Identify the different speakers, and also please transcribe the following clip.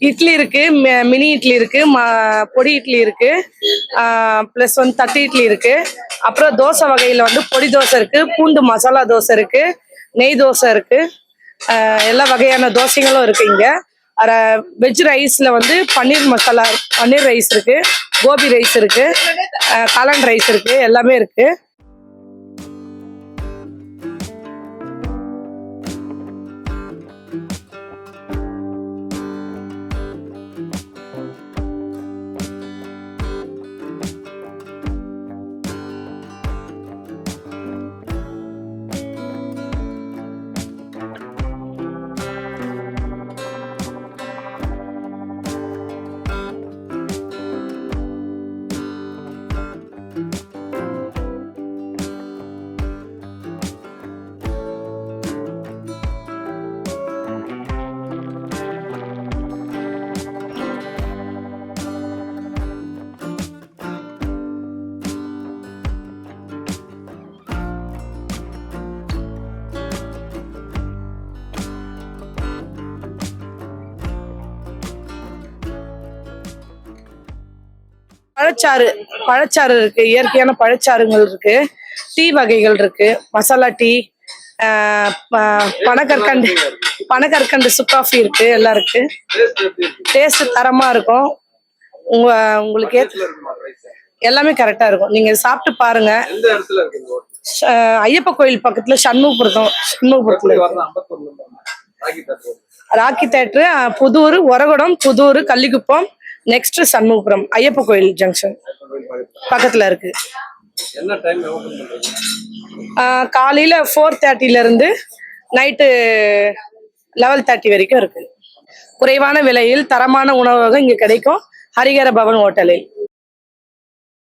Speaker 1: இட்லி இருக்கு மி- மினி இட்லி இருக்கு பொடி இட்லி இருக்கு ப்ளஸ் வந்து தட்டு இட்லி இருக்கு. அப்புறம் தோசை வகையில் வந்து பொடி தோசை இருக்கு பூண்டு மசாலா தோசை இருக்கு நெய் தோசை இருக்கு. எல்லா வகையான தோசைகளும் இருக்கு இங்கே. வெஜ் ரைஸில் வந்து பன்னீர் மசாலா பன்னீர் ரைஸ் இருக்கு கோபி ரைஸ் இருக்கு காளான் ரைஸ் இருக்கு எல்லாமே இருக்குது பழச்சாறு பழச்சாறு இருக்கு. இயற்கையான பழச்சாறுகள் இருக்கு. டீ வகைகள் இருக்கு. மசாலா டீ பனக்கற்கண்டு பனக்கற்கண்டு சுக்காஃபி இருக்கு. எல்லாம் இருக்கு. டேஸ்ட் தரமா இருக்கும். உங்க உங்களுக்கு எல்லாமே கரெக்டா இருக்கும். நீங்க சாப்பிட்டு பாருங்க. ஐயப்ப கோயில் பக்கத்துல சண்முகபுரத்தம் சண்முகபுரத்துல. Rocky theatre. Puthur Oragadam Puthur Kallikuppam next Shanmugapuram Ayyappa கோயில் ஜங்ஷன்
Speaker 2: பக்கத்துல.
Speaker 1: இருக்கு. காலையில ஃபோர் தேர்ட்டில இருந்து நைட்டு லெவல் தேர்ட்டி வரைக்கும் இருக்கு. குறைவான விலையில் தரமான உணவகம் இங்க கிடைக்கும். ஹரிகர பவன் ஹோட்டலில்